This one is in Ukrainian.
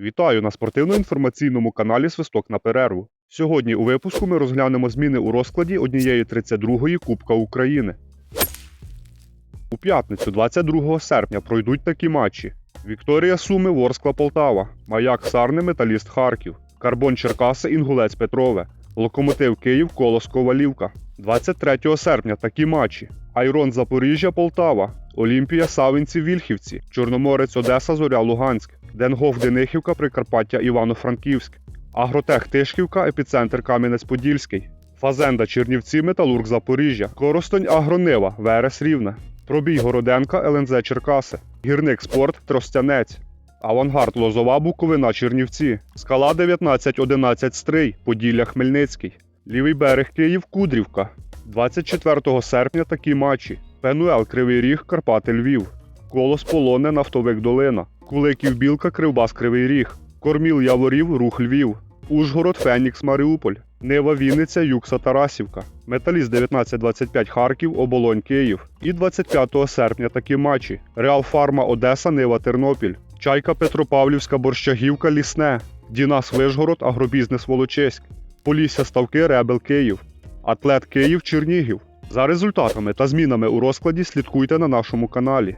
Вітаю на спортивно-інформаційному каналі Свисток на перерву. Сьогодні у випуску ми розглянемо зміни у розкладі однієї 32-ї Кубка України. У п'ятницю, 22 серпня, пройдуть такі матчі: Вікторія Суми, Ворскла Полтава, Маяк Сарни, Металіст Харків, Карбон Черкаси, Інгулець Петрове, Локомотив Київ, Колос Ковалівка. 23 серпня такі матчі: Айрон Запоріжжя, Полтава, Олімпія Савинці, Вільхівці, Чорноморець Одеса, Зоря Луганськ, Денгоф Денихівка, Прикарпаття Івано-Франківськ, Агротех Тишківка, Епіцентр Кам'янець-Подільський, Фазенда Чернівці, Металург Запоріжжя, Коростонь Агронива, Верес Рівне, Пробій Городенка, ЛНЗ Черкаси, Гірник Спорт, Тростянець, Авангард Лозова, Буковина, Чернівці, Скала 1911 Стрий, Поділля Хмельницький, Лівий берег Київ, Кудрівка. 24 серпня такі матчі. Пенуел Кривий Ріг, Карпати Львів, Колос Полоне, Нафтовик Долина, Куликів Білка, Кривбас Кривий Ріг, Корміл Яворів, Рух Львів, Ужгород, Фенікс Маріуполь, Нива Вінниця, Юкса Тарасівка, Металіст 1925 Харків, Оболонь Київ. І 25 серпня такі матчі: Реал Фарма Одеса, Нива Тернопіль, Чайка Петропавлівська, Борщагівка, Лісне, Дінас Вишгород, Агробізнес Волочиськ, Полісся Ставки, Ребел Київ, Атлет Київ, Чернігів. За результатами та змінами у розкладі слідкуйте на нашому каналі.